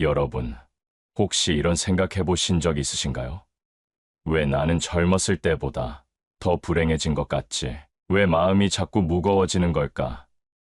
여러분, 혹시 이런 생각해 보신 적 있으신가요? 왜 나는 젊었을 때보다 더 불행해진 것 같지? 왜 마음이 자꾸 무거워지는 걸까?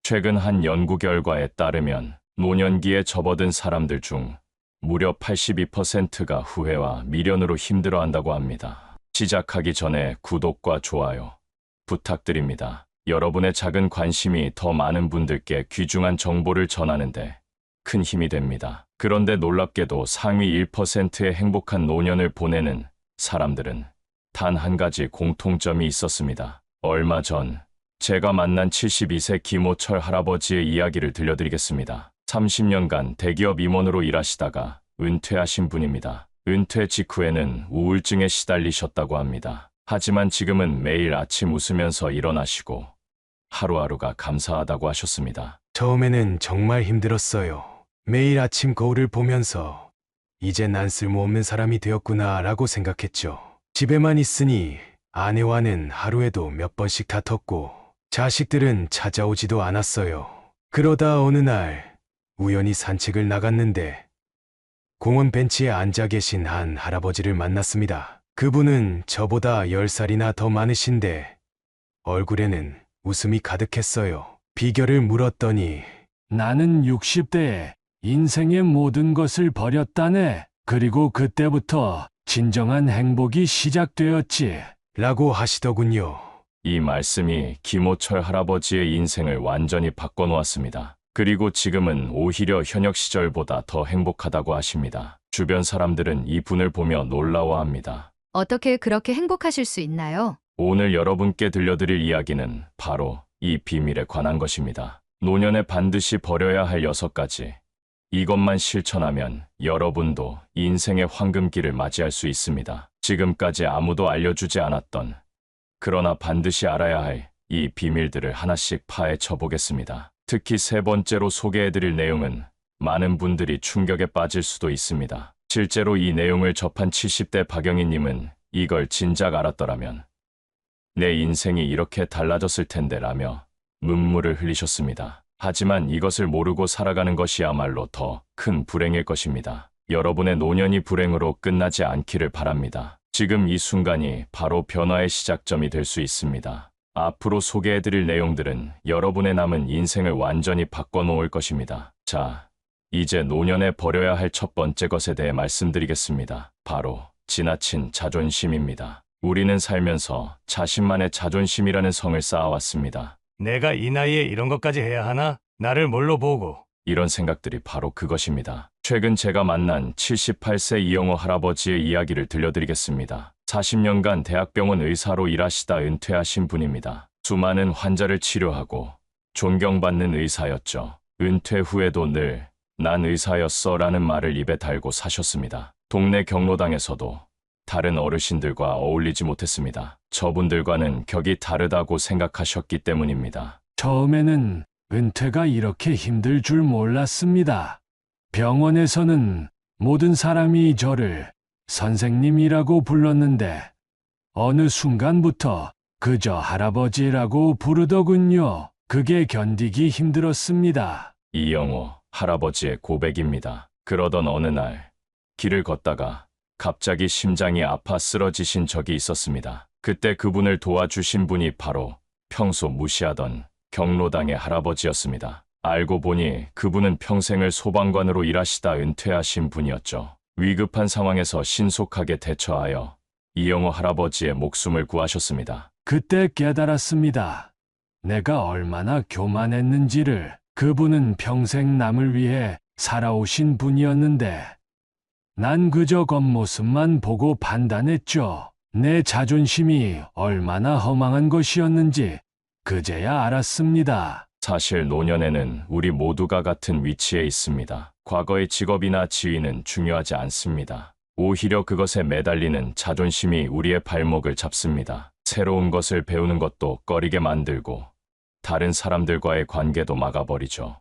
최근 한 연구 결과에 따르면 노년기에 접어든 사람들 중 무려 82%가 후회와 미련으로 힘들어한다고 합니다. 시작하기 전에 구독과 좋아요 부탁드립니다. 여러분의 작은 관심이 더 많은 분들께 귀중한 정보를 전하는데 큰 힘이 됩니다. 그런데 놀랍게도 상위 1%의 행복한 노년을 보내는 사람들은 단 한 가지 공통점이 있었습니다. 얼마 전 제가 만난 72세 김호철 할아버지의 이야기를 들려드리겠습니다. 30년간 대기업 임원으로 일하시다가 은퇴하신 분입니다. 은퇴 직후에는 우울증에 시달리셨다고 합니다. 하지만 지금은 매일 아침 웃으면서 일어나시고 하루하루가 감사하다고 하셨습니다. 처음에는 정말 힘들었어요. 매일 아침 거울을 보면서 이제 난 쓸모없는 사람이 되었구나 라고 생각했죠. 집에만 있으니 아내와는 하루에도 몇 번씩 다퉜고 자식들은 찾아오지도 않았어요. 그러다 어느 날 우연히 산책을 나갔는데 공원 벤치에 앉아 계신 한 할아버지를 만났습니다. 그분은 저보다 10살이나 더 많으신데 얼굴에는 웃음이 가득했어요. 비결을 물었더니 나는 60대에 인생의 모든 것을 버렸다네. 그리고 그때부터 진정한 행복이 시작되었지. 라고 하시더군요. 이 말씀이 김호철 할아버지의 인생을 완전히 바꿔놓았습니다. 그리고 지금은 오히려 현역 시절보다 더 행복하다고 하십니다. 주변 사람들은 이 분을 보며 놀라워합니다. 어떻게 그렇게 행복하실 수 있나요? 오늘 여러분께 들려드릴 이야기는 바로 이 비밀에 관한 것입니다. 노년에 반드시 버려야 할 여섯 가지. 이것만 실천하면 여러분도 인생의 황금기를 맞이할 수 있습니다. 지금까지 아무도 알려주지 않았던 그러나 반드시 알아야 할 이 비밀들을 하나씩 파헤쳐 보겠습니다. 특히 세 번째로 소개해드릴 내용은 많은 분들이 충격에 빠질 수도 있습니다. 실제로 이 내용을 접한 70대 박영희님은 이걸 진작 알았더라면 내 인생이 이렇게 달라졌을 텐데 라며 눈물을 흘리셨습니다. 하지만 이것을 모르고 살아가는 것이야말로 더 큰 불행일 것입니다. 여러분의 노년이 불행으로 끝나지 않기를 바랍니다. 지금 이 순간이 바로 변화의 시작점이 될 수 있습니다. 앞으로 소개해드릴 내용들은 여러분의 남은 인생을 완전히 바꿔놓을 것입니다. 자, 이제 노년에 버려야 할 첫 번째 것에 대해 말씀드리겠습니다. 바로 지나친 자존심입니다. 우리는 살면서 자신만의 자존심이라는 성을 쌓아왔습니다. 내가 이 나이에 이런 것까지 해야 하나? 나를 뭘로 보고? 이런 생각들이 바로 그것입니다. 최근 제가 만난 78세 이영호 할아버지의 이야기를 들려드리겠습니다. 40년간 대학병원 의사로 일하시다 은퇴하신 분입니다. 수많은 환자를 치료하고 존경받는 의사였죠. 은퇴 후에도 늘 난 의사였어 라는 말을 입에 달고 사셨습니다. 동네 경로당에서도 다른 어르신들과 어울리지 못했습니다. 저분들과는 격이 다르다고 생각하셨기 때문입니다. 처음에는 은퇴가 이렇게 힘들 줄 몰랐습니다. 병원에서는 모든 사람이 저를 선생님이라고 불렀는데 어느 순간부터 그저 할아버지라고 부르더군요. 그게 견디기 힘들었습니다. 이영호 할아버지의 고백입니다. 그러던 어느 날 길을 걷다가 갑자기 심장이 아파 쓰러지신 적이 있었습니다. 그때 그분을 도와주신 분이 바로 평소 무시하던 경로당의 할아버지였습니다. 알고 보니 그분은 평생을 소방관으로 일하시다 은퇴하신 분이었죠. 위급한 상황에서 신속하게 대처하여 이영호 할아버지의 목숨을 구하셨습니다. 그때 깨달았습니다. 내가 얼마나 교만했는지를 그분은 평생 남을 위해 살아오신 분이었는데 난 그저 겉모습만 보고 판단했죠. 내 자존심이 얼마나 허망한 것이었는지 그제야 알았습니다. 사실 노년에는 우리 모두가 같은 위치에 있습니다. 과거의 직업이나 지위는 중요하지 않습니다. 오히려 그것에 매달리는 자존심이 우리의 발목을 잡습니다. 새로운 것을 배우는 것도 꺼리게 만들고 다른 사람들과의 관계도 막아버리죠.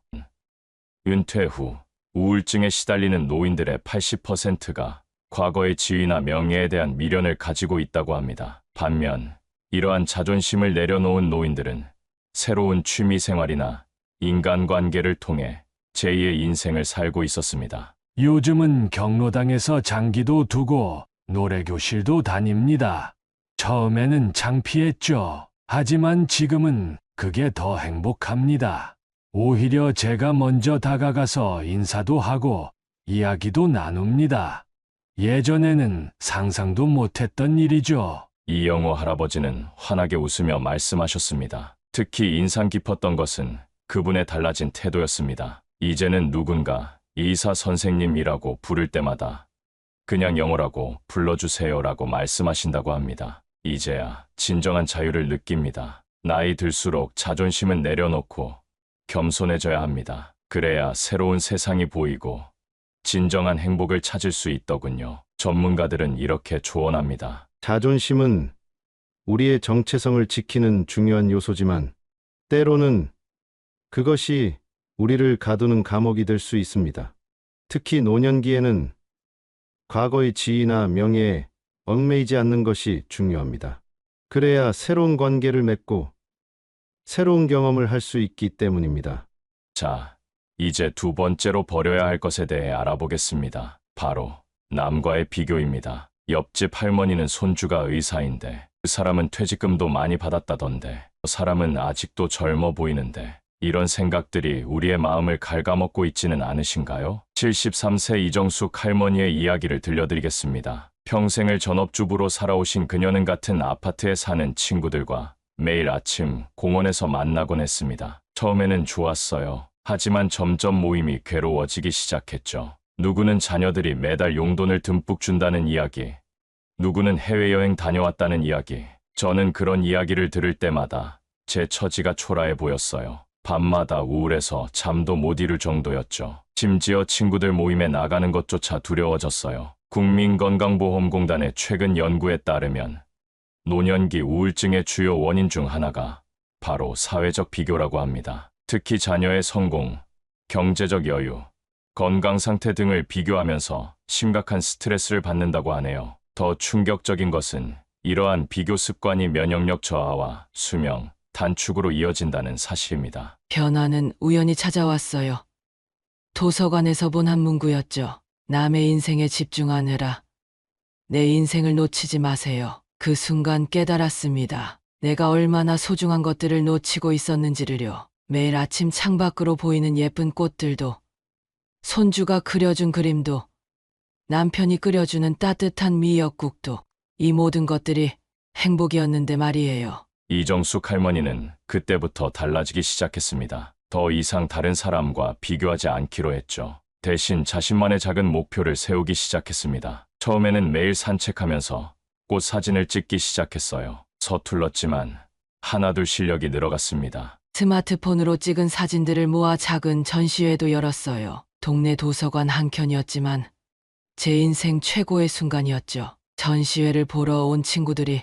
은퇴 후 우울증에 시달리는 노인들의 80%가 과거의 지위나 명예에 대한 미련을 가지고 있다고 합니다. 반면 이러한 자존심을 내려놓은 노인들은 새로운 취미 생활이나 인간관계를 통해 제2의 인생을 살고 있었습니다. 요즘은 경로당에서 장기도 두고 노래교실도 다닙니다. 처음에는 창피했죠. 하지만 지금은 그게 더 행복합니다. 오히려 제가 먼저 다가가서 인사도 하고 이야기도 나눕니다. 예전에는 상상도 못했던 일이죠. 이영호 할아버지는 환하게 웃으며 말씀하셨습니다. 특히 인상 깊었던 것은 그분의 달라진 태도였습니다. 이제는 누군가 이사 선생님이라고 부를 때마다 그냥 영호라고 불러주세요라고 말씀하신다고 합니다. 이제야 진정한 자유를 느낍니다. 나이 들수록 자존심은 내려놓고 겸손해져야 합니다. 그래야 새로운 세상이 보이고 진정한 행복을 찾을 수 있더군요. 전문가들은 이렇게 조언합니다. 자존심은 우리의 정체성을 지키는 중요한 요소지만 때로는 그것이 우리를 가두는 감옥이 될 수 있습니다. 특히 노년기에는 과거의 지위나 명예에 얽매이지 않는 것이 중요합니다. 그래야 새로운 관계를 맺고 새로운 경험을 할 수 있기 때문입니다. 자, 이제 두 번째로 버려야 할 것에 대해 알아보겠습니다. 바로 남과의 비교입니다. 옆집 할머니는 손주가 의사인데 그 사람은 퇴직금도 많이 받았다던데 그 사람은 아직도 젊어 보이는데 이런 생각들이 우리의 마음을 갉아먹고 있지는 않으신가요? 73세 이정숙 할머니의 이야기를 들려드리겠습니다. 평생을 전업주부로 살아오신 그녀는 같은 아파트에 사는 친구들과 매일 아침 공원에서 만나곤 했습니다. 처음에는 좋았어요. 하지만 점점 모임이 괴로워지기 시작했죠. 누구는 자녀들이 매달 용돈을 듬뿍 준다는 이야기, 누구는 해외여행 다녀왔다는 이야기. 저는 그런 이야기를 들을 때마다 제 처지가 초라해 보였어요. 밤마다 우울해서 잠도 못 이룰 정도였죠. 심지어 친구들 모임에 나가는 것조차 두려워졌어요. 국민건강보험공단의 최근 연구에 따르면 노년기 우울증의 주요 원인 중 하나가 바로 사회적 비교라고 합니다. 특히 자녀의 성공, 경제적 여유, 건강 상태 등을 비교하면서 심각한 스트레스를 받는다고 하네요. 더 충격적인 것은 이러한 비교 습관이 면역력 저하와 수명, 단축으로 이어진다는 사실입니다. 변화는 우연히 찾아왔어요. 도서관에서 본 한 문구였죠. 남의 인생에 집중하느라 내 인생을 놓치지 마세요. 그 순간 깨달았습니다. 내가 얼마나 소중한 것들을 놓치고 있었는지를요. 매일 아침 창밖으로 보이는 예쁜 꽃들도, 손주가 그려준 그림도, 남편이 끓여주는 따뜻한 미역국도, 이 모든 것들이 행복이었는데 말이에요. 이정숙 할머니는 그때부터 달라지기 시작했습니다. 더 이상 다른 사람과 비교하지 않기로 했죠. 대신 자신만의 작은 목표를 세우기 시작했습니다. 처음에는 매일 산책하면서 꽃 사진을 찍기 시작했어요. 서툴렀지만 하나둘 실력이 늘어갔습니다. 스마트폰으로 찍은 사진들을 모아 작은 전시회도 열었어요. 동네 도서관 한켠이었지만 제 인생 최고의 순간이었죠. 전시회를 보러 온 친구들이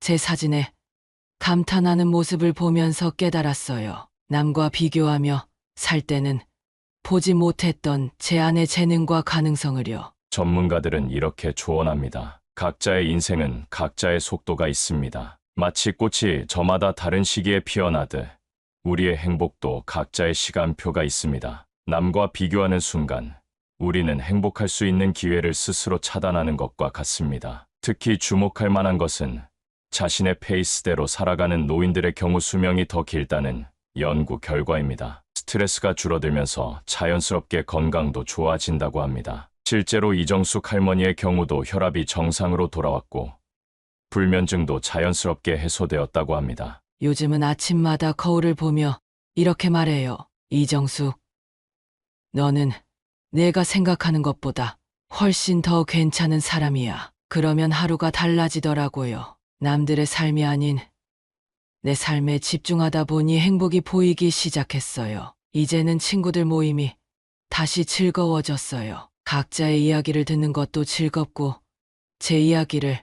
제 사진에 감탄하는 모습을 보면서 깨달았어요. 남과 비교하며 살 때는 보지 못했던 제 안의 재능과 가능성을요. 전문가들은 이렇게 조언합니다. 각자의 인생은 각자의 속도가 있습니다. 마치 꽃이 저마다 다른 시기에 피어나듯 우리의 행복도 각자의 시간표가 있습니다. 남과 비교하는 순간 우리는 행복할 수 있는 기회를 스스로 차단하는 것과 같습니다. 특히 주목할 만한 것은 자신의 페이스대로 살아가는 노인들의 경우 수명이 더 길다는 연구 결과입니다. 스트레스가 줄어들면서 자연스럽게 건강도 좋아진다고 합니다. 실제로 이정숙 할머니의 경우도 혈압이 정상으로 돌아왔고 불면증도 자연스럽게 해소되었다고 합니다. 요즘은 아침마다 거울을 보며 이렇게 말해요. 이정숙. 너는 내가 생각하는 것보다 훨씬 더 괜찮은 사람이야. 그러면 하루가 달라지더라고요. 남들의 삶이 아닌 내 삶에 집중하다 보니 행복이 보이기 시작했어요. 이제는 친구들 모임이 다시 즐거워졌어요. 각자의 이야기를 듣는 것도 즐겁고 제 이야기를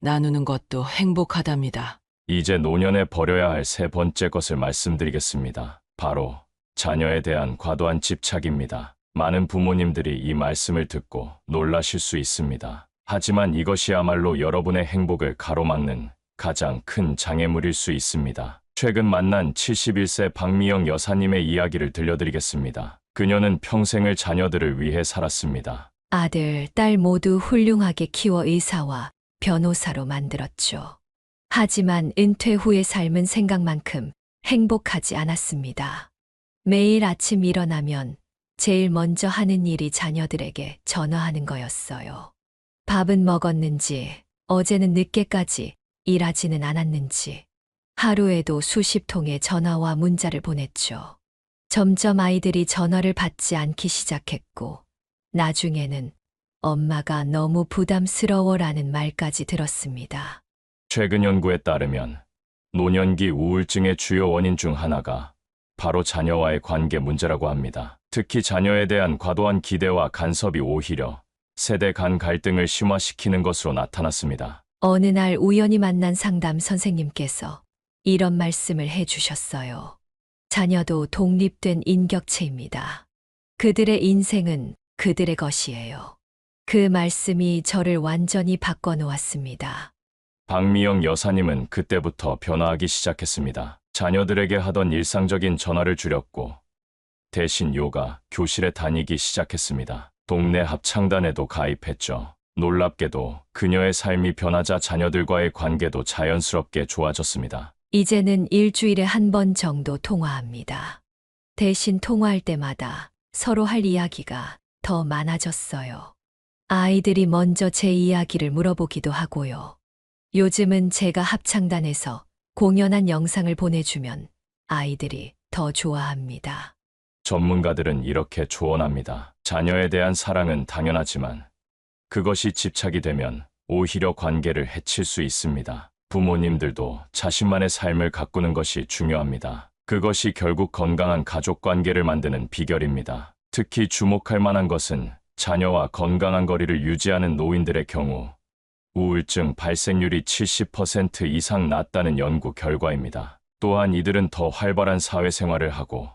나누는 것도 행복하답니다. 이제 노년에 버려야 할 세 번째 것을 말씀드리겠습니다. 바로 자녀에 대한 과도한 집착입니다. 많은 부모님들이 이 말씀을 듣고 놀라실 수 있습니다. 하지만 이것이야말로 여러분의 행복을 가로막는 가장 큰 장애물일 수 있습니다. 최근 만난 71세 박미영 여사님의 이야기를 들려드리겠습니다. 그녀는 평생을 자녀들을 위해 살았습니다. 아들, 딸 모두 훌륭하게 키워 의사와 변호사로 만들었죠. 하지만 은퇴 후의 삶은 생각만큼 행복하지 않았습니다. 매일 아침 일어나면 제일 먼저 하는 일이 자녀들에게 전화하는 거였어요. 밥은 먹었는지, 어제는 늦게까지 일하지는 않았는지, 하루에도 수십 통의 전화와 문자를 보냈죠. 점점 아이들이 전화를 받지 않기 시작했고, 나중에는 엄마가 너무 부담스러워라는 말까지 들었습니다. 최근 연구에 따르면 노년기 우울증의 주요 원인 중 하나가 바로 자녀와의 관계 문제라고 합니다. 특히 자녀에 대한 과도한 기대와 간섭이 오히려 세대 간 갈등을 심화시키는 것으로 나타났습니다. 어느 날 우연히 만난 상담 선생님께서 이런 말씀을 해주셨어요. 자녀도 독립된 인격체입니다. 그들의 인생은 그들의 것이에요. 그 말씀이 저를 완전히 바꿔놓았습니다. 박미영 여사님은 그때부터 변화하기 시작했습니다. 자녀들에게 하던 일상적인 전화를 줄였고 대신 요가 교실에 다니기 시작했습니다. 동네 합창단에도 가입했죠. 놀랍게도 그녀의 삶이 변하자 자녀들과의 관계도 자연스럽게 좋아졌습니다. 이제는 일주일에 한 번 정도 통화합니다. 대신 통화할 때마다 서로 할 이야기가 더 많아졌어요. 아이들이 먼저 제 이야기를 물어보기도 하고요. 요즘은 제가 합창단에서 공연한 영상을 보내주면 아이들이 더 좋아합니다. 전문가들은 이렇게 조언합니다. 자녀에 대한 사랑은 당연하지만 그것이 집착이 되면 오히려 관계를 해칠 수 있습니다. 부모님들도 자신만의 삶을 가꾸는 것이 중요합니다. 그것이 결국 건강한 가족 관계를 만드는 비결입니다. 특히 주목할 만한 것은 자녀와 건강한 거리를 유지하는 노인들의 경우 우울증 발생률이 70% 이상 낮다는 연구 결과입니다. 또한 이들은 더 활발한 사회생활을 하고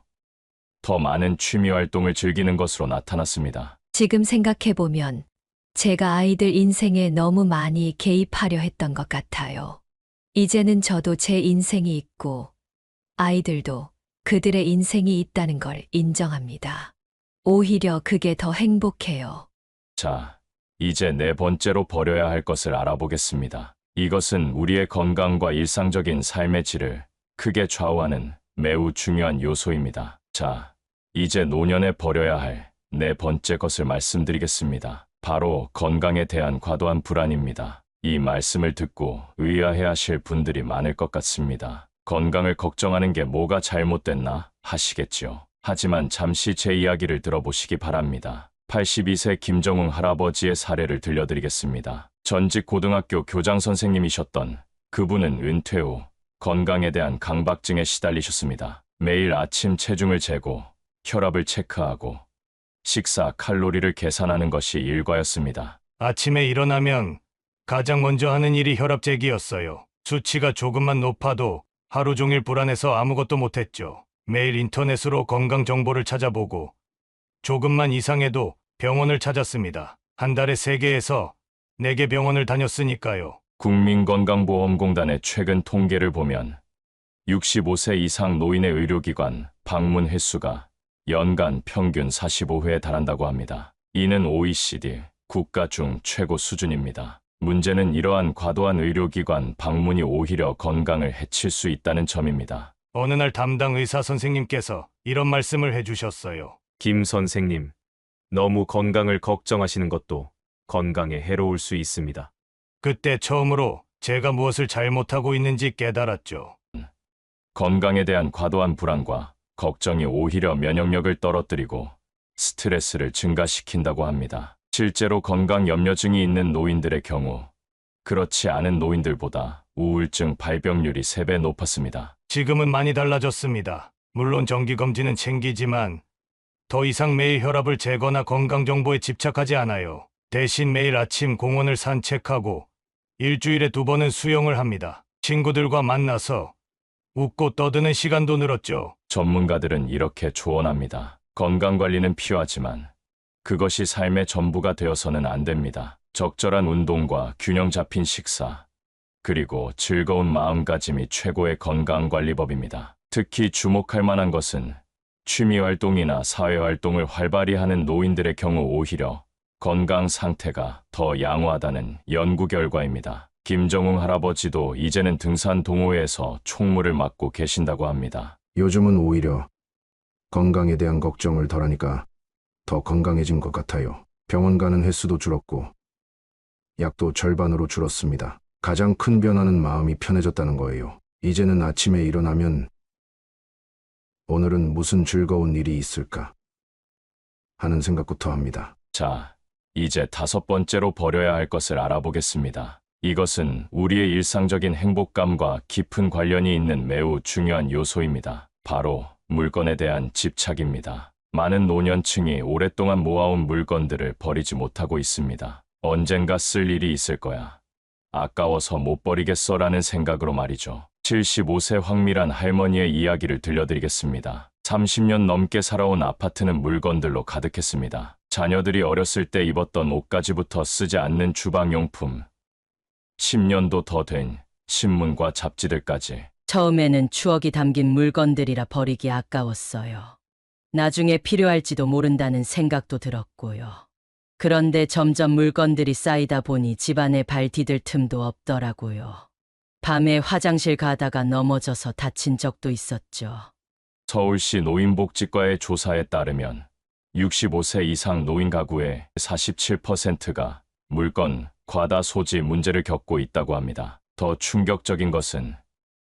더 많은 취미 활동을 즐기는 것으로 나타났습니다. 지금 생각해보면 제가 아이들 인생에 너무 많이 개입하려 했던 것 같아요. 이제는 저도 제 인생이 있고 아이들도 그들의 인생이 있다는 걸 인정합니다. 오히려 그게 더 행복해요. 자, 이제 네 번째로 버려야 할 것을 알아보겠습니다. 이것은 우리의 건강과 일상적인 삶의 질을 크게 좌우하는 매우 중요한 요소입니다. 자, 이제 노년에 버려야 할 네 번째 것을 말씀드리겠습니다. 바로 건강에 대한 과도한 불안입니다. 이 말씀을 듣고 의아해 하실 분들이 많을 것 같습니다. 건강을 걱정하는 게 뭐가 잘못됐나 하시겠지요. 하지만 잠시 제 이야기를 들어보시기 바랍니다. 82세 김정웅 할아버지의 사례를 들려드리겠습니다. 전직 고등학교 교장 선생님이셨던 그분은 은퇴 후 건강에 대한 강박증에 시달리셨습니다. 매일 아침 체중을 재고 혈압을 체크하고 식사 칼로리를 계산하는 것이 일과였습니다. 아침에 일어나면 가장 먼저 하는 일이 혈압재기였어요. 수치가 조금만 높아도 하루 종일 불안해서 아무것도 못했죠. 매일 인터넷으로 건강 정보를 찾아보고 조금만 이상해도 병원을 찾았습니다. 한 달에 3개에서 4개 병원을 다녔으니까요. 국민건강보험공단의 최근 통계를 보면 65세 이상 노인의 의료기관 방문 횟수가 연간 평균 45회에 달한다고 합니다. 이는 OECD 국가 중 최고 수준입니다. 문제는 이러한 과도한 의료기관 방문이 오히려 건강을 해칠 수 있다는 점입니다. 어느 날 담당 의사 선생님께서 이런 말씀을 해주셨어요. 김 선생님, 너무 건강을 걱정하시는 것도 건강에 해로울 수 있습니다. 그때 처음으로 제가 무엇을 잘못하고 있는지 깨달았죠. 건강에 대한 과도한 불안과 걱정이 오히려 면역력을 떨어뜨리고 스트레스를 증가시킨다고 합니다. 실제로 건강 염려증이 있는 노인들의 경우 그렇지 않은 노인들보다 우울증 발병률이 3배 높았습니다. 지금은 많이 달라졌습니다. 물론 정기검진은 챙기지만 더 이상 매일 혈압을 재거나 건강정보에 집착하지 않아요. 대신 매일 아침 공원을 산책하고 일주일에 두 번은 수영을 합니다. 친구들과 만나서 웃고 떠드는 시간도 늘었죠. 전문가들은 이렇게 조언합니다. 건강 관리는 필요하지만 그것이 삶의 전부가 되어서는 안 됩니다. 적절한 운동과 균형 잡힌 식사, 그리고 즐거운 마음가짐이 최고의 건강 관리법입니다. 특히 주목할 만한 것은 취미 활동이나 사회 활동을 활발히 하는 노인들의 경우 오히려 건강 상태가 더 양호하다는 연구 결과입니다. 김정웅 할아버지도 이제는 등산 동호회에서 총무를 맡고 계신다고 합니다. 요즘은 오히려 건강에 대한 걱정을 덜하니까 더 건강해진 것 같아요. 병원 가는 횟수도 줄었고, 약도 절반으로 줄었습니다. 가장 큰 변화는 마음이 편해졌다는 거예요. 이제는 아침에 일어나면 오늘은 무슨 즐거운 일이 있을까 하는 생각부터 합니다. 자, 이제 다섯 번째로 버려야 할 것을 알아보겠습니다. 이것은 우리의 일상적인 행복감과 깊은 관련이 있는 매우 중요한 요소입니다. 바로 물건에 대한 집착입니다. 많은 노년층이 오랫동안 모아온 물건들을 버리지 못하고 있습니다. 언젠가 쓸 일이 있을 거야. 아까워서 못 버리겠어라는 생각으로 말이죠. 75세 황미란 할머니의 이야기를 들려드리겠습니다. 30년 넘게 살아온 아파트는 물건들로 가득했습니다. 자녀들이 어렸을 때 입었던 옷가지부터 쓰지 않는 주방용품, 10년도 더 된 신문과 잡지들까지 처음에는 추억이 담긴 물건들이라 버리기 아까웠어요. 나중에 필요할지도 모른다는 생각도 들었고요. 그런데 점점 물건들이 쌓이다 보니 집안에 발 디딜 틈도 없더라고요. 밤에 화장실 가다가 넘어져서 다친 적도 있었죠. 서울시 노인복지과의 조사에 따르면 65세 이상 노인 가구의 47%가 물건 과다 소지 문제를 겪고 있다고 합니다. 더 충격적인 것은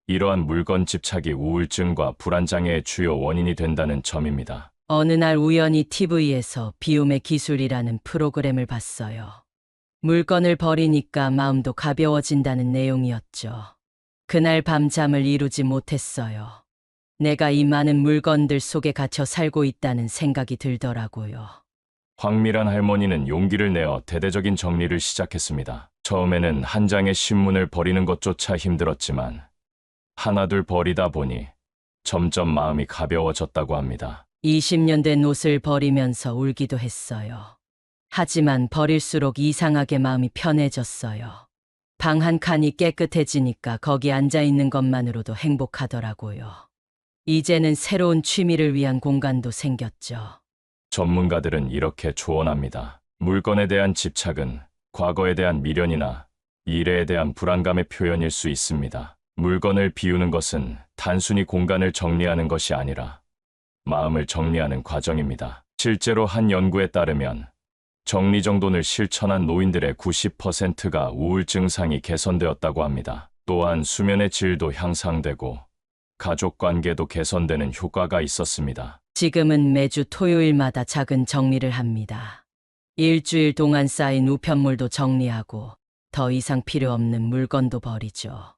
이러한 물건 집착이 우울증과 불안장애의 주요 원인이 된다는 점입니다. 어느 날 우연히 TV에서 비움의 기술이라는 프로그램을 봤어요. 물건을 버리니까 마음도 가벼워진다는 내용이었죠. 그날 밤 잠을 이루지 못했어요. 내가 이 많은 물건들 속에 갇혀 살고 있다는 생각이 들더라고요. 황미란 할머니는 용기를 내어 대대적인 정리를 시작했습니다. 처음에는 한 장의 신문을 버리는 것조차 힘들었지만 하나둘 버리다 보니 점점 마음이 가벼워졌다고 합니다. 20년 된 옷을 버리면서 울기도 했어요. 하지만 버릴수록 이상하게 마음이 편해졌어요. 방 한 칸이 깨끗해지니까 거기 앉아 있는 것만으로도 행복하더라고요. 이제는 새로운 취미를 위한 공간도 생겼죠. 전문가들은 이렇게 조언합니다. 물건에 대한 집착은 과거에 대한 미련이나 미래에 대한 불안감의 표현일 수 있습니다. 물건을 비우는 것은 단순히 공간을 정리하는 것이 아니라 마음을 정리하는 과정입니다. 실제로 한 연구에 따르면 정리정돈을 실천한 노인들의 90%가 우울 증 상이 개선되었다고 합니다. 또한 수면의 질도 향상되고 가족 관계도 개선되는 효과가 있었습니다. 지금은 매주 토요일마다 작은 정리를 합니다. 일주일 동안 쌓인 우편물도 정리하고 더 이상 필요 없는 물건도 버리죠.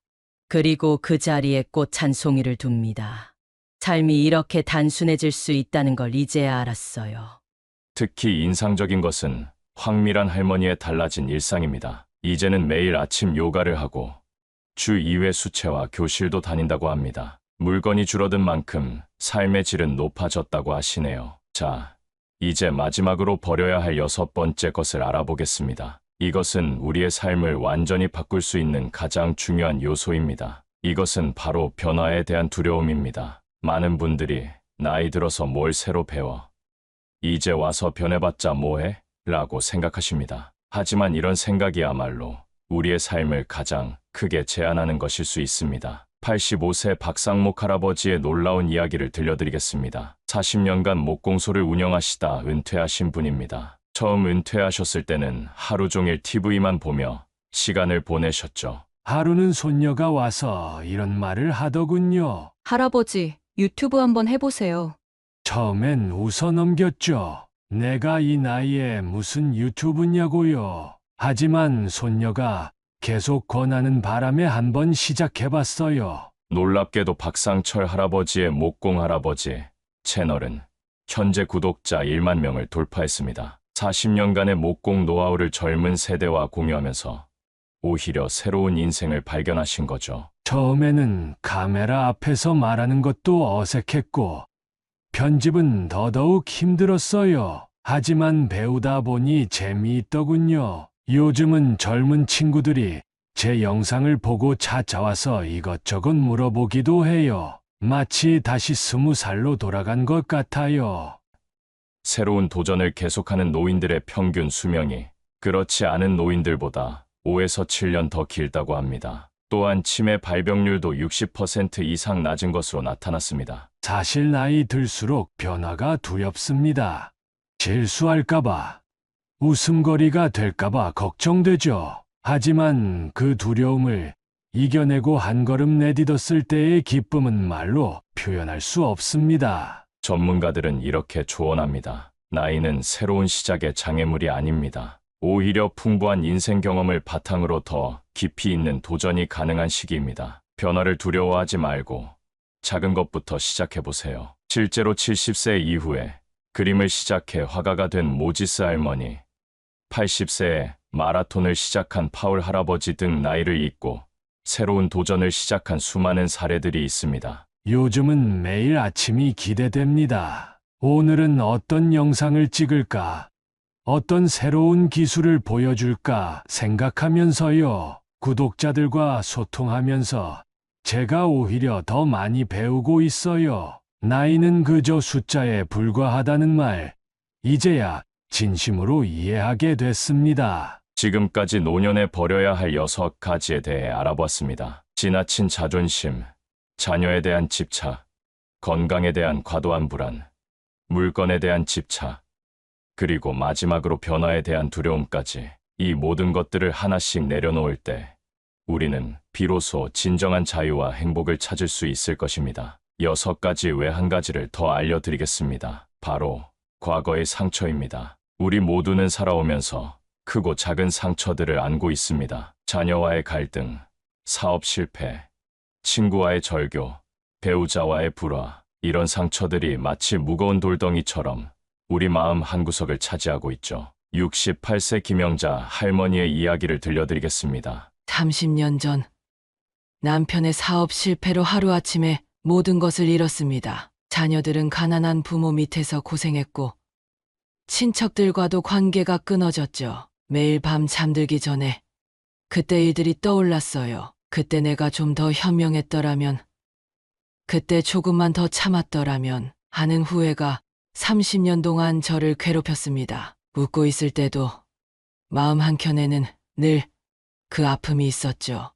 그리고 그 자리에 꽃 한 송이를 둡니다. 삶이 이렇게 단순해질 수 있다는 걸 이제야 알았어요. 특히 인상적인 것은 황미란 할머니의 달라진 일상입니다. 이제는 매일 아침 요가를 하고 주 2회 수채화 교실도 다닌다고 합니다. 물건이 줄어든 만큼 삶의 질은 높아졌다고 하시네요. 자, 이제 마지막으로 버려야 할 여섯 번째 것을 알아보겠습니다. 이것은 우리의 삶을 완전히 바꿀 수 있는 가장 중요한 요소입니다. 이것은 바로 변화에 대한 두려움입니다. 많은 분들이 나이 들어서 뭘 새로 배워 이제 와서 변해봤자 뭐해? 라고 생각하십니다. 하지만 이런 생각이야말로 우리의 삶을 가장 크게 제한하는 것일 수 있습니다. 85세 박상목 할아버지의 놀라운 이야기를 들려드리겠습니다. 40년간 목공소를 운영하시다 은퇴하신 분입니다. 처음 은퇴하셨을 때는 하루 종일 TV만 보며 시간을 보내셨죠. 하루는 손녀가 와서 이런 말을 하더군요. 할아버지, 유튜브 한번 해보세요. 처음엔 웃어 넘겼죠. 내가 이 나이에 무슨 유튜브냐고요. 하지만 손녀가 계속 권하는 바람에 한번 시작해봤어요. 놀랍게도 박상철 할아버지의 목공 할아버지 채널은 현재 구독자 1만 명을 돌파했습니다. 40년간의 목공 노하우를 젊은 세대와 공유하면서 오히려 새로운 인생을 발견하신 거죠. 처음에는 카메라 앞에서 말하는 것도 어색했고, 편집은 더더욱 힘들었어요. 하지만 배우다 보니 재미있더군요. 요즘은 젊은 친구들이 제 영상을 보고 찾아와서 이것저것 물어보기도 해요. 마치 다시 스무 살로 돌아간 것 같아요. 새로운 도전을 계속하는 노인들의 평균 수명이 그렇지 않은 노인들보다 5에서 7년 더 길다고 합니다. 또한 치매 발병률도 60% 이상 낮은 것으로 나타났습니다. 사실 나이 들수록 변화가 두렵습니다. 실수할까봐, 웃음거리가 될까봐 걱정되죠. 하지만 그 두려움을 이겨내고 한 걸음 내딛었을 때의 기쁨은 말로 표현할 수 없습니다. 전문가들은 이렇게 조언합니다. 나이는 새로운 시작의 장애물이 아닙니다. 오히려 풍부한 인생 경험을 바탕으로 더 깊이 있는 도전이 가능한 시기입니다. 변화를 두려워하지 말고 작은 것부터 시작해보세요. 실제로 70세 이후에 그림을 시작해 화가가 된 모지스 할머니, 80세에 마라톤을 시작한 파울 할아버지 등 나이를 잊고 새로운 도전을 시작한 수많은 사례들이 있습니다. 요즘은 매일 아침이 기대됩니다. 오늘은 어떤 영상을 찍을까? 어떤 새로운 기술을 보여줄까 생각하면서요. 구독자들과 소통하면서 제가 오히려 더 많이 배우고 있어요. 나이는 그저 숫자에 불과하다는 말, 이제야 진심으로 이해하게 됐습니다. 지금까지 노년에 버려야 할 여섯 가지에 대해 알아보았습니다. 지나친 자존심, 자녀에 대한 집착, 건강에 대한 과도한 불안, 물건에 대한 집착, 그리고 마지막으로 변화에 대한 두려움까지 이 모든 것들을 하나씩 내려놓을 때 우리는 비로소 진정한 자유와 행복을 찾을 수 있을 것입니다. 여섯 가지 외 한 가지를 더 알려드리겠습니다. 바로 과거의 상처입니다. 우리 모두는 살아오면서 크고 작은 상처들을 안고 있습니다. 자녀와의 갈등, 사업 실패, 친구와의 절교, 배우자와의 불화, 이런 상처들이 마치 무거운 돌덩이처럼 우리 마음 한구석을 차지하고 있죠. 68세 김영자 할머니의 이야기를 들려드리겠습니다. 30년 전 남편의 사업 실패로 하루아침에 모든 것을 잃었습니다. 자녀들은 가난한 부모 밑에서 고생했고 친척들과도 관계가 끊어졌죠. 매일 밤 잠들기 전에 그때 일들이 떠올랐어요. 그때 내가 좀 더 현명했더라면 그때 조금만 더 참았더라면 하는 후회가 30년 동안 저를 괴롭혔습니다. 웃고 있을 때도 마음 한켠에는 늘 그 아픔이 있었죠.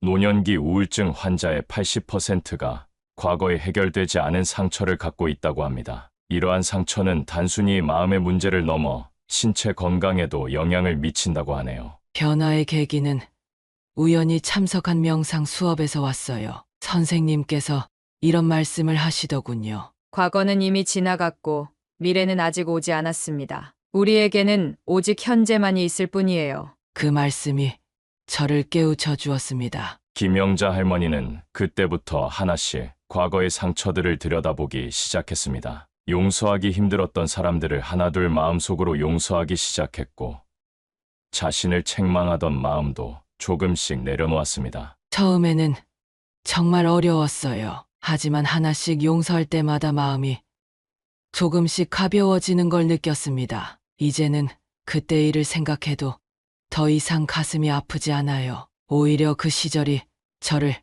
노년기 우울증 환자의 80%가 과거에 해결되지 않은 상처를 갖고 있다고 합니다. 이러한 상처는 단순히 마음의 문제를 넘어 신체 건강에도 영향을 미친다고 하네요. 변화의 계기는 우연히 참석한 명상 수업에서 왔어요. 선생님께서 이런 말씀을 하시더군요. 과거는 이미 지나갔고 미래는 아직 오지 않았습니다. 우리에게는 오직 현재만이 있을 뿐이에요. 그 말씀이 저를 깨우쳐 주었습니다. 김영자 할머니는 그때부터 하나씩 과거의 상처들을 들여다보기 시작했습니다. 용서하기 힘들었던 사람들을 하나둘 마음속으로 용서하기 시작했고, 자신을 책망하던 마음도 조금씩 내려놓았습니다. 처음에는 정말 어려웠어요. 하지만 하나씩 용서할 때마다 마음이 조금씩 가벼워지는 걸 느꼈습니다. 이제는 그때 일을 생각해도 더 이상 가슴이 아프지 않아요. 오히려 그 시절이 저를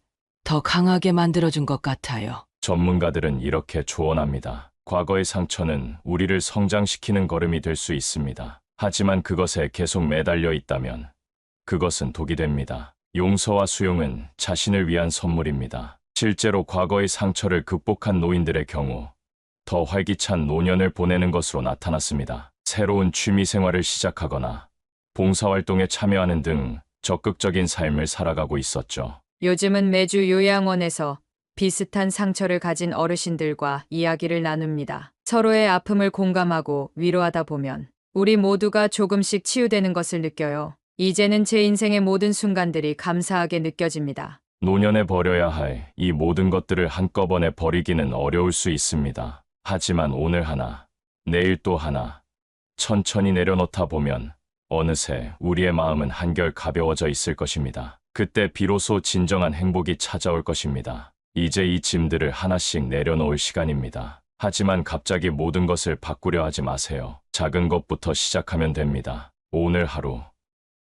더 강하게 만들어준 것 같아요. 전문가들은 이렇게 조언합니다. 과거의 상처는 우리를 성장시키는 걸음이 될 수 있습니다. 하지만 그것에 계속 매달려 있다면 그것은 독이 됩니다. 용서와 수용은 자신을 위한 선물입니다. 실제로 과거의 상처를 극복한 노인들의 경우 더 활기찬 노년을 보내는 것으로 나타났습니다. 새로운 취미 생활을 시작하거나 봉사활동에 참여하는 등 적극적인 삶을 살아가고 있었죠. 요즘은 매주 요양원에서 비슷한 상처를 가진 어르신들과 이야기를 나눕니다. 서로의 아픔을 공감하고 위로하다 보면 우리 모두가 조금씩 치유되는 것을 느껴요. 이제는 제 인생의 모든 순간들이 감사하게 느껴집니다. 노년에 버려야 할 이 모든 것들을 한꺼번에 버리기는 어려울 수 있습니다. 하지만 오늘 하나, 내일 또 하나, 천천히 내려놓다 보면 어느새 우리의 마음은 한결 가벼워져 있을 것입니다. 그때 비로소 진정한 행복이 찾아올 것입니다. 이제 이 짐들을 하나씩 내려놓을 시간입니다. 하지만 갑자기 모든 것을 바꾸려 하지 마세요. 작은 것부터 시작하면 됩니다. 오늘 하루,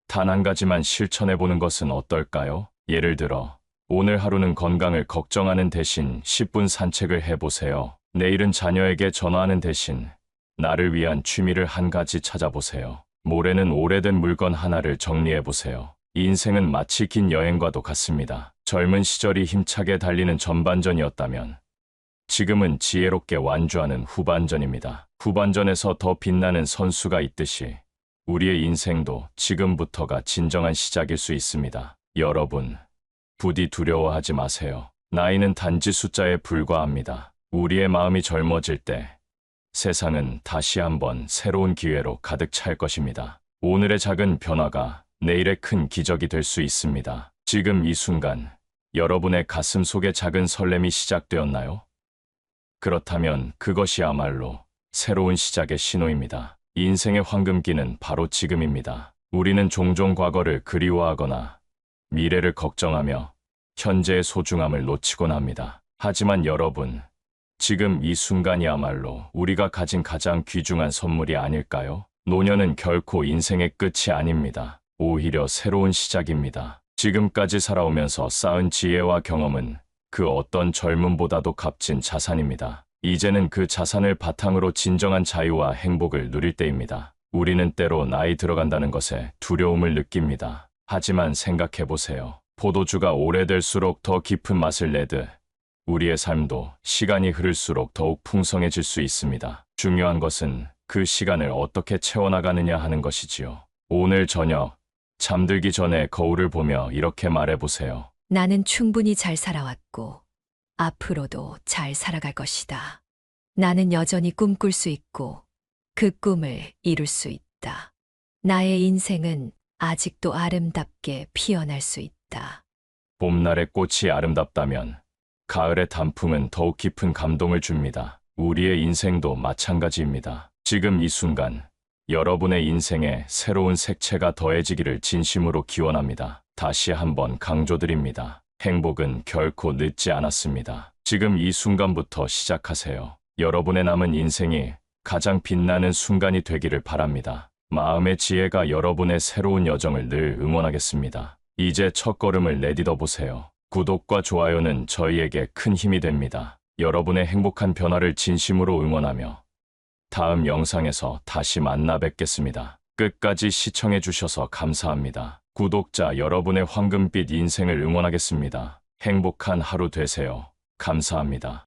단 한 가지만 실천해 보는 것은 어떨까요? 예를 들어, 오늘 하루는 건강을 걱정하는 대신 10분 산책을 해보세요. 내일은 자녀에게 전화하는 대신 나를 위한 취미를 한 가지 찾아보세요. 모레는 오래된 물건 하나를 정리해보세요. 인생은 마치 긴 여행과도 같습니다. 젊은 시절이 힘차게 달리는 전반전이었다면 지금은 지혜롭게 완주하는 후반전입니다. 후반전에서 더 빛나는 선수가 있듯이 우리의 인생도 지금부터가 진정한 시작일 수 있습니다. 여러분, 부디 두려워하지 마세요. 나이는 단지 숫자에 불과합니다. 우리의 마음이 젊어질 때 세상은 다시 한번 새로운 기회로 가득 찰 것입니다. 오늘의 작은 변화가 내일의 큰 기적이 될 수 있습니다. 지금 이 순간 여러분의 가슴 속에 작은 설렘이 시작되었나요? 그렇다면 그것이야말로 새로운 시작의 신호입니다. 인생의 황금기는 바로 지금입니다. 우리는 종종 과거를 그리워하거나 미래를 걱정하며 현재의 소중함을 놓치곤 합니다. 하지만 여러분, 지금 이 순간이야말로 우리가 가진 가장 귀중한 선물이 아닐까요? 노년은 결코 인생의 끝이 아닙니다. 오히려 새로운 시작입니다. 지금까지 살아오면서 쌓은 지혜와 경험은 그 어떤 젊음보다도 값진 자산입니다. 이제는 그 자산을 바탕으로 진정한 자유와 행복을 누릴 때입니다. 우리는 때로 나이 들어간다는 것에 두려움을 느낍니다. 하지만 생각해 보세요. 포도주가 오래될수록 더 깊은 맛을 내듯 우리의 삶도 시간이 흐를수록 더욱 풍성해질 수 있습니다. 중요한 것은 그 시간을 어떻게 채워나가느냐 하는 것이지요. 오늘 저녁 잠들기 전에 거울을 보며 이렇게 말해보세요. 나는 충분히 잘 살아왔고, 앞으로도 잘 살아갈 것이다. 나는 여전히 꿈꿀 수 있고, 그 꿈을 이룰 수 있다. 나의 인생은 아직도 아름답게 피어날 수 있다. 봄날의 꽃이 아름답다면 가을의 단풍은 더욱 깊은 감동을 줍니다. 우리의 인생도 마찬가지입니다. 지금 이 순간 여러분의 인생에 새로운 색채가 더해지기를 진심으로 기원합니다. 다시 한번 강조드립니다. 행복은 결코 늦지 않았습니다. 지금 이 순간부터 시작하세요. 여러분의 남은 인생이 가장 빛나는 순간이 되기를 바랍니다. 마음의 지혜가 여러분의 새로운 여정을 늘 응원하겠습니다. 이제 첫 걸음을 내딛어 보세요. 구독과 좋아요는 저희에게 큰 힘이 됩니다. 여러분의 행복한 변화를 진심으로 응원하며 다음 영상에서 다시 만나 뵙겠습니다. 끝까지 시청해 주셔서 감사합니다. 구독자 여러분의 황금빛 인생을 응원하겠습니다. 행복한 하루 되세요. 감사합니다.